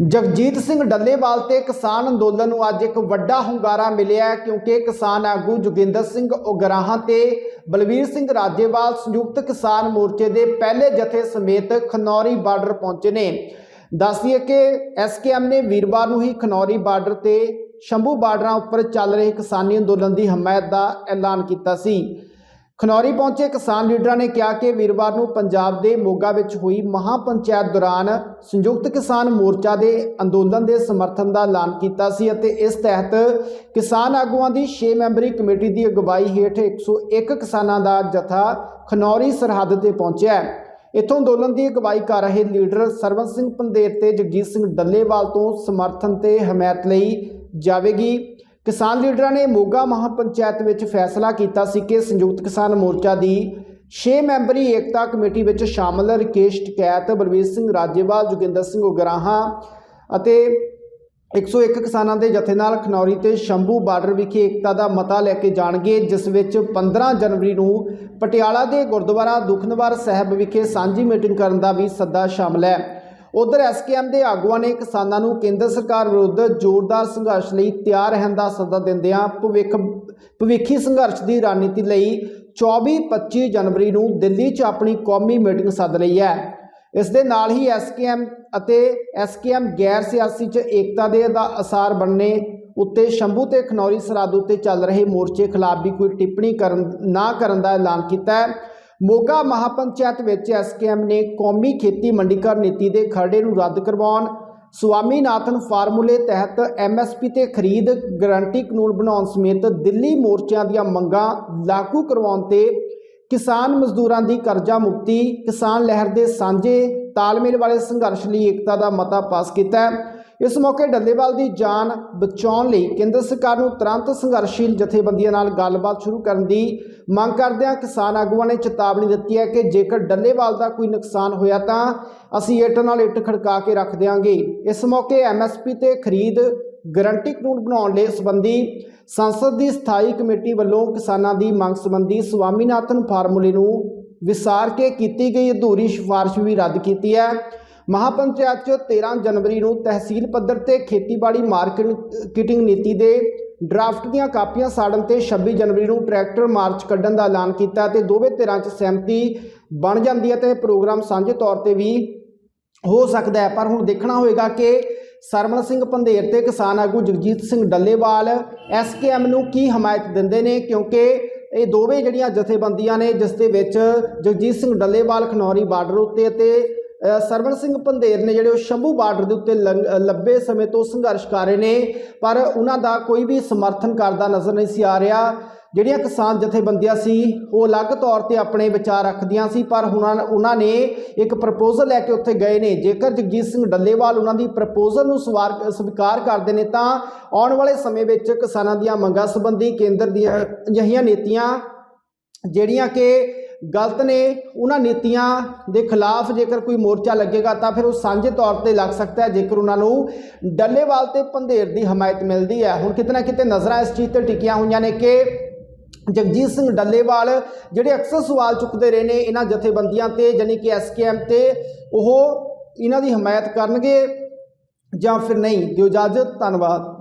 ਜਗਜੀਤ ਸਿੰਘ ਡੱਲੇਵਾਲ ਤੇ ਕਿਸਾਨ ਅੰਦੋਲਨ ਨੂੰ ਅੱਜ ਇੱਕ ਵੱਡਾ ਹੁੰਗਾਰਾ ਮਿਲਿਆ ਕਿਉਂਕਿ ਕਿਸਾਨ ਆਗੂ ਜੋਗਿੰਦਰ ਸਿੰਘ ਉਗਰਾਹਾਂ ਤੇ ਬਲਵੀਰ ਸਿੰਘ ਰਾਜੇਵਾਲ ਸੰਯੁਕਤ ਕਿਸਾਨ ਮੋਰਚੇ ਦੇ ਪਹਿਲੇ ਜਥੇ ਸਮੇਤ ਖਨੌਰੀ ਬਾਰਡਰ ਪਹੁੰਚੇ ਨੇ। ਦੱਸਦੀਏ ਕਿ ਐਸਕੇਐਮ ਨੇ ਵੀਰਵਾਰ ਨੂੰ ਹੀ ਖਨੌਰੀ ਬਾਰਡਰ ਤੇ ਸ਼ੰਭੂ ਬਾਰਡਰਾਂ ਉੱਪਰ ਚੱਲ ਰਹੇ ਕਿਸਾਨੀ ਅੰਦੋਲਨ ਦੀ ਹਮਾਇਤ ਦਾ ਐਲਾਨ ਕੀਤਾ ਸੀ। ਖਨੌਰੀ ਪਹੁੰਚੇ ਕਿਸਾਨ ਲੀਡਰਾਂ ਨੇ ਕਿਹਾ ਕਿ ਵੀਰਵਾਰ ਨੂੰ ਪੰਜਾਬ ਦੇ ਮੋਗਾ ਵਿੱਚ ਹੋਈ ਮਹਾ ਪੰਚਾਇਤ ਦੌਰਾਨ ਸੰਯੁਕਤ ਕਿਸਾਨ ਮੋਰਚਾ ਦੇ ਅੰਦੋਲਨ ਦੇ ਸਮਰਥਨ ਦਾ ਐਲਾਨ ਕੀਤਾ ਸੀ ਅਤੇ ਇਸ ਤਹਿਤ ਕਿਸਾਨ ਆਗੂਆਂ ਦੀ 6 ਮੈਂਬਰੀ ਕਮੇਟੀ ਦੀ ਅਗਵਾਈ ਹੇਠ 101 ਕਿਸਾਨਾਂ ਦਾ ਜਥਾ ਖਨੌਰੀ ਸਰਹੱਦ ਤੇ ਪਹੁੰਚਿਆ ਹੈ। ਇਥੋਂ ਅੰਦੋਲਨ ਦੀ ਅਗਵਾਈ ਕਰ ਰਹੇ ਲੀਡਰ ਸਰਵਨ ਸਿੰਘ ਪੰਦੇਰ ਤੇ ਜਗਜੀਤ ਸਿੰਘ ਡੱਲੇਵਾਲ ਤੋਂ ਸਮਰਥਨ ਤੇ ਹਮਾਇਤ ਲਈ ਜਾਵੇਗੀ। ਕਿਸਾਨ ਲੀਡਰਾਂ ਨੇ ਮੋਗਾ ਮਹਾਪੰਚਾਇਤ ਵਿੱਚ ਫੈਸਲਾ ਕੀਤਾ ਸੀ ਕਿ ਸੰਯੁਕਤ ਕਿਸਾਨ ਮੋਰਚਾ ਦੀ 6 ਮੈਂਬਰੀ ਏਕਤਾ ਕਮੇਟੀ ਵਿੱਚ ਸ਼ਾਮਲ ਰਕੇਸ਼ ਟਕੈਤ, ਬਲਵੀਰ ਸਿੰਘ ਰਾਜੇਵਾਲ, ਜੋਗਿੰਦਰ ਸਿੰਘ ਉਗਰਾਹਾਂ ਅਤੇ 101 ਕਿਸਾਨਾਂ ਦੇ ਜਥੇ ਨਾਲ ਖਨੌਰੀ ਤੇ ਸ਼ੰਭੂ ਬਾਰਡਰ ਵਿਖੇ ਏਕਤਾ ਦਾ ਮਤਾ ਲੈ ਕੇ ਜਾਣਗੇ, ਜਿਸ ਵਿੱਚ 15 ਜਨਵਰੀ ਨੂੰ ਪਟਿਆਲਾ ਦੇ ਗੁਰਦੁਆਰਾ ਦੁਖਨਵਾਰ ਸਾਹਿਬ ਵਿਖੇ ਸਾਂਝੀ ਮੀਟਿੰਗ ਕਰਨ ਦਾ ਵੀ ਸੱਦਾ ਸ਼ਾਮਲ ਹੈ। ਉਧਰ ਐਸਕੇਐਮ ਦੇ ਆਗੂਆਂ ਨੇ ਕਿਸਾਨਾਂ ਨੂੰ ਕੇਂਦਰ ਸਰਕਾਰ ਵਿਰੁੱਧ ਜ਼ੋਰਦਾਰ ਸੰਘਰਸ਼ ਲਈ ਤਿਆਰ ਰਹਿਣ ਦਾ ਸੱਦਾ ਦਿੰਦਿਆਂ ਭਵਿੱਖ, ਭਵਿੱਖੀ ਸੰਘਰਸ਼ ਦੀ ਰਣਨੀਤੀ ਲਈ 24-25 ਜਨਵਰੀ ਨੂੰ ਦਿੱਲੀ 'ਚ ਆਪਣੀ ਕੌਮੀ ਮੀਟਿੰਗ ਸੱਦ ਲਈ ਹੈ। ਇਸ ਦੇ ਨਾਲ ਹੀ ਐਸਕੇਐਮ ਅਤੇ ਐਸਕੇਐਮ ਗੈਰ ਸਿਆਸੀ 'ਚ ਏਕਤਾ ਦੇ ਦਾ ਅਸਾਰ ਬਣਨੇ ਉੱਤੇ ਸ਼ੰਭੂ ਤੇ ਖਨੌਰੀ ਸਰਹੱਦ ਉੱਤੇ ਚੱਲ ਰਹੇ ਮੋਰਚੇ ਖਿਲਾਫ ਵੀ ਕੋਈ ਟਿੱਪਣੀ ਕਰਨ, ਨਾ ਕਰਨ ਦਾ ਐਲਾਨ ਕੀਤਾ ਹੈ। ਮੋਗਾ ਮਹਾਪੰਚਾਇਤ ਵਿੱਚ ਐਸਕੇਐਮ ਨੇ ਕੌਮੀ ਖੇਤੀ ਮੰਡੀਕਰਨ ਨੀਤੀ ਦੇ ਖਰੜੇ ਨੂੰ ਰੱਦ ਕਰਵਾਉਣ ਸੁਆਮੀਨਾਥਨ ਫਾਰਮੂਲੇ ਤਹਿਤ ਐਮਐਸਪੀ ਤੇ ਖਰੀਦ ਗਾਰੰਟੀ ਕਾਨੂੰਨ ਬਣਾਉਣ ਸਮੇਤ ਦਿੱਲੀ ਮੋਰਚਿਆਂ ਦੀਆਂ ਮੰਗਾਂ ਲਾਗੂ ਕਰਵਾਉਣ ਤੇ ਕਿਸਾਨ ਮਜ਼ਦੂਰਾਂ ਦੀ ਕਰਜ਼ਾ ਮੁਕਤੀ, ਕਿਸਾਨ ਲਹਿਰ ਦੇ ਸਾਂਝੇ ਤਾਲਮੇਲ ਵਾਲੇ ਸੰਘਰਸ਼ ਲਈ ਏਕਤਾ ਦਾ ਮਤਾ ਪਾਸ ਕੀਤਾ ਹੈ। ਇਸ ਮੌਕੇ ਡੱਲੇਵਾਲ ਦੀ ਜਾਨ ਬਚਾਉਣ ਲਈ ਕੇਂਦਰ ਸਰਕਾਰ ਨੂੰ ਤੁਰੰਤ ਸੰਘਰਸ਼ੀਲ ਜਥੇਬੰਦੀਆਂ ਨਾਲ ਗੱਲਬਾਤ ਸ਼ੁਰੂ ਕਰਨ ਦੀ ਮੰਗ ਕਰਦਿਆਂ ਕਿਸਾਨ ਆਗੂਆਂ ਨੇ ਚੇਤਾਵਨੀ ਦਿੱਤੀ ਹੈ ਕਿ ਜੇਕਰ ਡੱਲੇਵਾਲ ਦਾ ਕੋਈ ਨੁਕਸਾਨ ਹੋਇਆ ਤਾਂ ਅਸੀਂ ਇੱਟ ਨਾਲ ਇੱਟ ਖੜਕਾ ਕੇ ਰੱਖ ਦਿਆਂਗੇ। ਇਸ ਮੌਕੇ ਐਮਐਸਪੀ ਤੇ ਖਰੀਦ ਗਾਰੰਟੀ ਕਾਨੂੰਨ ਬਣਾਉਣ ਲਈ ਸੰਬੰਧੀ ਸੰਸਦ ਦੀ ਸਥਾਈ ਕਮੇਟੀ ਵੱਲੋਂ ਕਿਸਾਨਾਂ ਦੀ ਮੰਗ ਸੰਬੰਧੀ ਸਵਾਮੀਨਾਥਨ ਫਾਰਮੂਲੇ ਨੂੰ ਵਿਸਾਰ ਕੇ ਕੀਤੀ ਗਈ ਅਧੂਰੀ ਸਿਫਾਰਿਸ਼ ਵੀ ਰੱਦ ਕੀਤੀ ਹੈ। ਮਹਾਪੰਚਾਇਤ 'ਚ 13 ਜਨਵਰੀ ਨੂੰ ਤਹਿਸੀਲ ਪੱਧਰ ਤੇ ਖੇਤੀਬਾੜੀ ਮਾਰਕੀਟਿੰਗ ਨੀਤੀ ਦੇ ਡਰਾਫਟ ਦੀਆਂ ਕਾਪੀਆਂ ਸਾੜਨ ਤੇ 26 ਜਨਵਰੀ ਨੂੰ ਟਰੈਕਟਰ ਮਾਰਚ ਕੱਢਣ ਦਾ ਐਲਾਨ ਕੀਤਾ ਤੇ ਦੋਵੇਂ ਧਿਰਾਂ 'ਚ ਸਹਿਮਤੀ ਬਣ ਜਾਂਦੀ ਹੈ ਤੇ ਪ੍ਰੋਗਰਾਮ ਸਾਂਝੇ ਤੌਰ ਤੇ ਵੀ ਹੋ ਸਕਦਾ ਹੈ। ਪਰ ਹੁਣ ਦੇਖਣਾ ਹੋਏਗਾ ਕਿ ਸਰਮਨ ਸਿੰਘ ਪੰਧੇਰ ਤੇ ਕਿਸਾਨ ਆਗੂ ਜਗਜੀਤ ਸਿੰਘ ਡੱਲੇਵਾਲ ਐਸਕੇਐਮ ਨੂੰ ਕੀ ਹਮਾਇਤ ਦਿੰਦੇ ਨੇ? ਕਿਉਂਕਿ ਇਹ ਦੋਵੇਂ ਜਿਹੜੀਆਂ ਜਥੇਬੰਦੀਆਂ ਨੇ, ਜਿਸ ਦੇ ਵਿੱਚ ਜਗਜੀਤ ਸਿੰਘ ਡੱਲੇਵਾਲ ਖਨੌਰੀ ਬਾਰਡਰ ਉੱਤੇ ਅਤੇ ਸਰਵਣ ਸਿੰਘ ਪੰਧੇਰ ਨੇ ਜਿਹੜੇ ਉਹ ਸ਼ੰਭੂ ਬਾਰਡਰ ਦੇ ਉੱਤੇ ਲੰਗ- ਲੰਬੇ ਸਮੇਂ ਤੋਂ ਸੰਘਰਸ਼ ਕਰ ਰਹੇ ਨੇ, ਪਰ ਉਹਨਾਂ ਦਾ ਕੋਈ ਵੀ ਸਮਰਥਨ ਕਰਦਾ ਨਜ਼ਰ ਨਹੀਂ ਸੀ ਆ ਰਿਹਾ। ਜਿਹੜੀਆਂ ਕਿਸਾਨ ਜਥੇਬੰਦੀਆਂ ਸੀ, ਉਹ ਅਲੱਗ ਤੌਰ ਤੇ ਆਪਣੇ ਵਿਚਾਰ ਰੱਖਦੀਆਂ ਸੀ, ਪਰ ਹੁਣ, ਉਹਨਾਂ ਨੇ ਇੱਕ ਪ੍ਰਪੋਜ਼ਲ ਲੈ ਕੇ ਉੱਥੇ ਗਏ ਨੇ। ਜੇਕਰ ਜਗਜੀਤ ਸਿੰਘ ਡੱਲੇਵਾਲ ਉਹਨਾਂ ਦੀ ਪ੍ਰਪੋਜ਼ਲ ਨੂੰ ਸਵਾਰ, ਸਵੀਕਾਰ ਕਰਦੇ ਨੇ, ਤਾਂ ਆਉਣ ਵਾਲੇ ਸਮੇਂ ਵਿੱਚ ਕਿਸਾਨਾਂ ਦੀਆਂ ਮੰਗਾਂ ਸੰਬੰਧੀ ਕੇਂਦਰ ਦੀਆਂ ਅਜਿਹੀਆਂ ਨੀਤੀਆਂ, ਜਿਹੜੀਆਂ ਕਿ ਗਲਤ ਨੇ, ਉਹਨਾਂ ਨੀਤੀਆਂ ਦੇ ਖਿਲਾਫ ਜੇਕਰ ਕੋਈ ਮੋਰਚਾ ਲੱਗੇਗਾ ਤਾਂ ਫਿਰ ਉਹ ਸਾਂਝੇ ਤੌਰ ਤੇ ਲੱਗ ਸਕਦਾ ਹੈ, ਜੇਕਰ ਉਹਨਾਂ ਨੂੰ ਡੱਲੇਵਾਲ ਤੇ ਪੰਧੇਰ ਦੀ ਹਮਾਇਤ ਮਿਲਦੀ ਹੈ। ਹੁਣ ਕਿਤੇ ਨਾ ਕਿਤੇ ਨਜ਼ਰਾਂ ਇਸ ਚੀਜ਼ ਤੇ ਟਿਕੀਆਂ ਹੋਈਆਂ ਨੇ ਕਿ ਜਗਜੀਤ ਸਿੰਘ ਡੱਲੇਵਾਲ ਜਿਹੜੇ ਅਕਸਰ ਸਵਾਲ ਚੁੱਕਦੇ ਰਹੇ ਨੇ ਇਹਨਾਂ ਜਥੇਬੰਦੀਆਂ ਤੇ ਯਾਨੀ ਕਿ ਐਸਕੇਐਮ ਤੇ, ਉਹ ਇਹਨਾਂ ਦੀ ਹਮਾਇਤ ਕਰਨਗੇ ਜਾਂ ਫਿਰ ਨਹੀਂ। ਦਿਓ ਇਜਾਜ਼ਤ, ਧੰਨਵਾਦ।